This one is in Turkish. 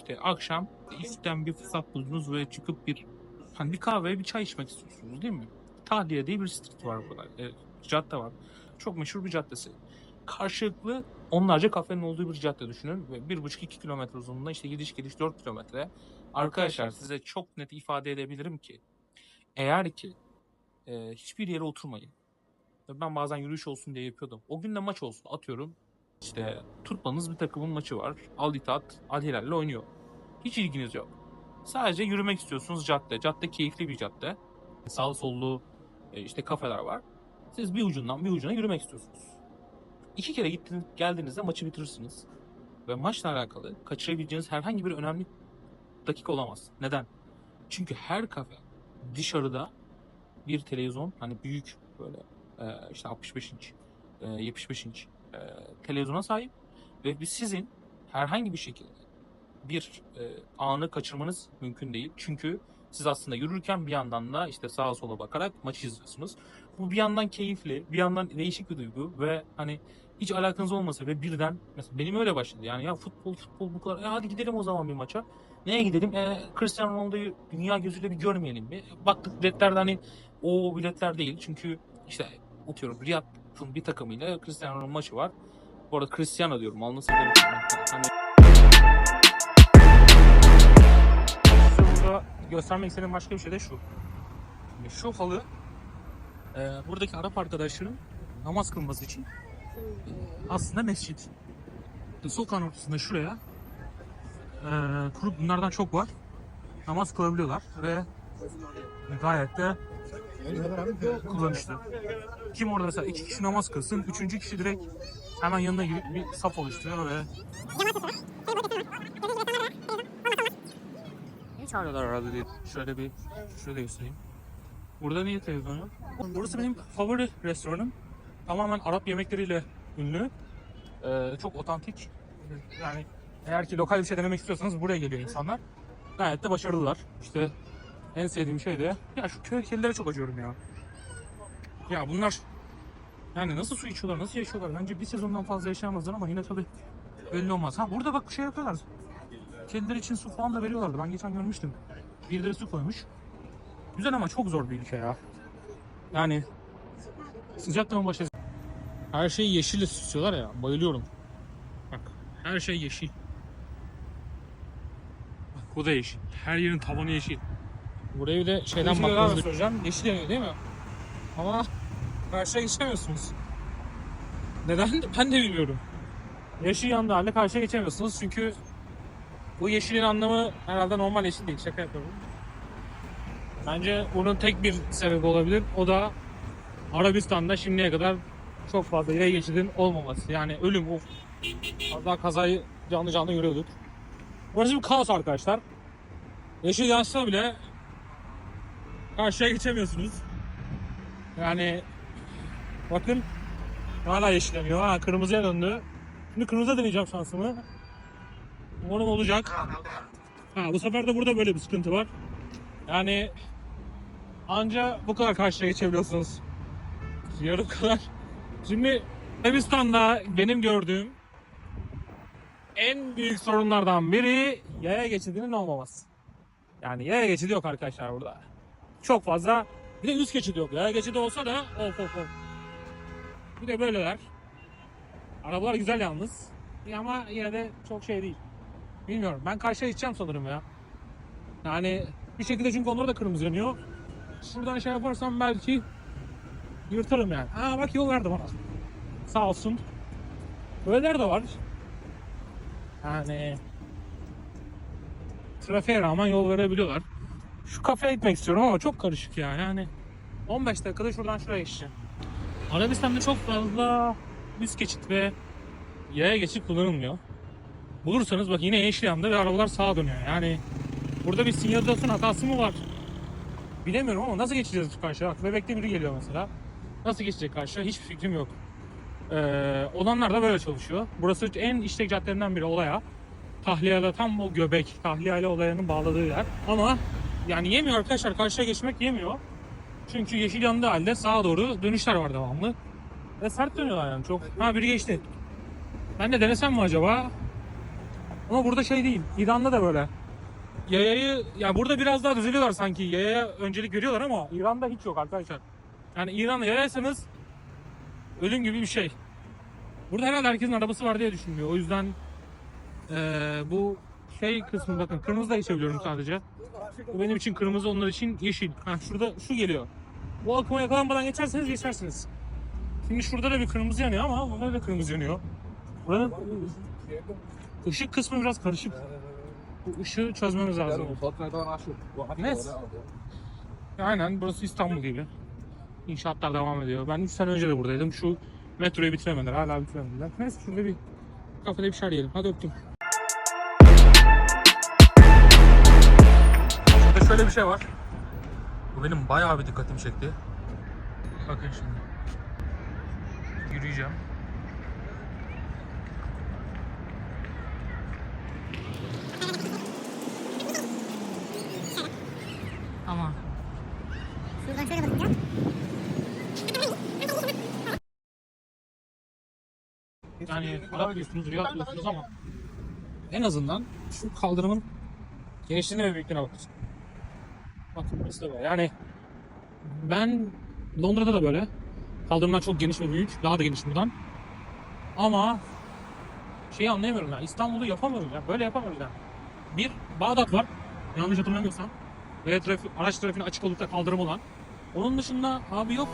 işte akşam işten bir fırsat buldunuz ve çıkıp bir hani bir kahve bir çay içmek istiyorsunuz değil mi? Tahliye diye bir street var burada. E, cadde var. Çok meşhur bir caddesi. Karşılıklı onlarca kafenin olduğu bir cadde düşünün. Ve bir buçuk iki kilometre uzunluğunda işte gidiş geliş 4 kilometre. Arkadaşlar size çok net ifade edebilirim ki eğer ki e, hiçbir yere oturmayın. Ben bazen yürüyüş olsun diye yapıyordum. O gün de maç olsun atıyorum. İşte tutmanız bir takımın maçı var. Al İttihat Al Hilal'le oynuyor. Hiç ilginiz yok. Sadece yürümek istiyorsunuz cadde. Cadde keyifli bir cadde. Sağlı sollu e, işte kafeler var. Siz bir ucundan bir ucuna yürümek istiyorsunuz. İki kere gittiniz, geldiğinizde maçı bitirirsiniz. Ve maçla alakalı kaçırabileceğiniz herhangi bir önemli dakika olamaz. Neden? Çünkü her kafe dışarıda bir televizyon hani büyük böyle e, işte 65 inç, e, 75 inç e, televizyona sahip ve sizin herhangi bir şekilde bir e, anı kaçırmanız mümkün değil. Çünkü siz aslında yürürken bir yandan da işte sağa sola bakarak maçı izliyorsunuz. Bu bir yandan keyifli, bir yandan değişik bir duygu ve hani hiç alakanız olmasa ve birden mesela benim öyle başladı. Yani ya futbol futbol bu kadar. E hadi gidelim o zaman bir maça. Neye gidelim? E, Cristiano Ronaldo'yu dünya gözüyle bir görmeyelim mi? Baktık biletlerde hani o biletler değil. Çünkü işte atıyorum Riyad'ın bir takımıyla Cristiano'nun maçı var. Bu arada Cristiano diyorum. Anlasın Hani Size burada göstermek istediğim başka bir şey de şu. Şimdi Şu halı e, buradaki Arap arkadaşların namaz kılması için e, aslında mescit. Sokağın ortasında şuraya e, kurup bunlardan çok var. Namaz kılabiliyorlar ve gayet de kullanışlı. Kim orada mesela iki kişi namaz kılsın, üçüncü kişi direkt hemen yanına girip bir saf oluşturuyor ve Niye çağırıyorlar herhalde diye. Şöyle bir, şöyle göstereyim. Burada niye televizyon yok? Burası benim favori restoranım. Tamamen Arap yemekleriyle ünlü. Ee, çok otantik. Yani eğer ki lokal bir şey denemek istiyorsanız buraya geliyor insanlar. Gayet de başarılılar. İşte en sevdiğim şey de ya şu köy kedilere çok acıyorum ya. Ya bunlar yani nasıl su içiyorlar, nasıl yaşıyorlar? Bence bir sezondan fazla yaşayamazlar ama yine tabii belli olmaz. Ha burada bak şey yapıyorlar. Kediler için su falan da veriyorlardı. Ben geçen görmüştüm. Birileri su koymuş. Güzel ama çok zor bir ülke ya. Yani sıcaktan başa her şeyi yeşille süslüyorlar ya. Bayılıyorum. Bak her şey yeşil. Bak bu da yeşil. Her yerin tavanı yeşil. Burayı de şeyden bakmanızı abi. söyleyeceğim. Yeşil yanıyor değil mi? Ama karşıya geçemiyorsunuz. Neden? Ben de bilmiyorum. Yeşil yandığı halde karşıya geçemiyorsunuz çünkü bu yeşilin anlamı herhalde normal yeşil değil. Şaka yapıyorum. Bence bunun tek bir sebebi olabilir. O da Arabistan'da şimdiye kadar çok fazla yaya geçidin olmaması. Yani ölüm of. Az daha kazayı canlı canlı görüyorduk. Burası bir kaos arkadaşlar. Yeşil yansa bile karşıya geçemiyorsunuz. Yani bakın hala yeşilleniyor. Ha kırmızıya döndü. Şimdi kırmızıya deneyeceğim şansımı. Umarım olacak. Ha bu sefer de burada böyle bir sıkıntı var. Yani anca bu kadar karşıya geçebiliyorsunuz. Yarım kadar. Şimdi Arabistan'da benim gördüğüm en büyük sorunlardan biri yaya geçidinin olmaması. Yani yaya geçidi yok arkadaşlar burada. Çok fazla bir de üst geçidi yok. Yaya geçidi olsa da of of of. Bir de böyleler. Arabalar güzel yalnız. Ama yine de çok şey değil. Bilmiyorum. Ben karşıya gideceğim sanırım ya. Yani bir şekilde çünkü onlar da kırmızı yanıyor. Şuradan şey yaparsam belki yırtarım yani. Aa bak yol verdi bana. Sağ olsun. Böyleler de var. Yani trafiğe rağmen yol verebiliyorlar. Şu kafeye gitmek istiyorum ama çok karışık ya. Yani 15 dakikada şuradan şuraya geçeceğim. Arabistan'da çok fazla üst geçit ve yaya geçit kullanılmıyor. Bulursanız bak yine yeşil yandı ve arabalar sağa dönüyor. Yani burada bir sinyalizasyon hatası mı var? Bilemiyorum ama nasıl geçeceğiz şu karşıya? Bak bebekte biri geliyor mesela. Nasıl geçecek karşıya? Hiçbir fikrim yok. Ee, olanlar da böyle çalışıyor. Burası en işlek caddelerinden biri olaya. Tahliyede tam o göbek, tahliye ile olayanın bağladığı yer. Ama yani yemiyor arkadaşlar. Karşıya geçmek yemiyor. Çünkü yeşil yandığı halde sağa doğru dönüşler var devamlı. Ve sert dönüyorlar yani çok. Ha biri geçti. Ben de denesem mi acaba? Ama burada şey değil. İran'da da böyle. Yayayı, ya burada biraz daha düzeliyorlar sanki. Yayaya öncelik veriyorlar ama İran'da hiç yok arkadaşlar. Yani İran'da yayaysanız ölüm gibi bir şey. Burada herhalde herkesin arabası var diye düşünmüyor. O yüzden eee, bu şey kısmı bakın kırmızı da içebiliyorum sadece. Bu benim için kırmızı onlar için yeşil. Ha şurada şu geliyor. Bu akıma yakalanmadan geçerseniz geçersiniz. Şimdi şurada da bir kırmızı yanıyor ama burada da kırmızı yanıyor. Buranın ışık kısmı biraz karışık. Bu ışığı çözmemiz lazım. Neyse. Aynen burası İstanbul gibi. İnşaatlar devam ediyor. Ben 3 sene önce de buradaydım. Şu metroyu bitiremediler. Hala bitiremediler. Neyse şurada bir kafede bir şeyler yiyelim. Hadi öptüm. Şöyle bir şey var. Bu benim bayağı bir dikkatimi çekti. Bakın şimdi. Yürüyeceğim. Ama. Şuradan şöyle bakacağım. Yani Arap diyorsunuz, Riyad diyorsunuz ama en azından şu kaldırımın genişliğine ve büyüklüğüne bakın. Bakın burası da böyle. Yani ben Londra'da da böyle. Kaldırımlar çok geniş ve büyük. Daha da geniş buradan. Ama şeyi anlayamıyorum ya. İstanbul'u yapamıyorum ya. Böyle yapamıyorum ya. Bir Bağdat var. Yanlış hatırlamıyorsam. Ve trafik, araç trafiğine açık olup da kaldırım olan. Onun dışında abi yok.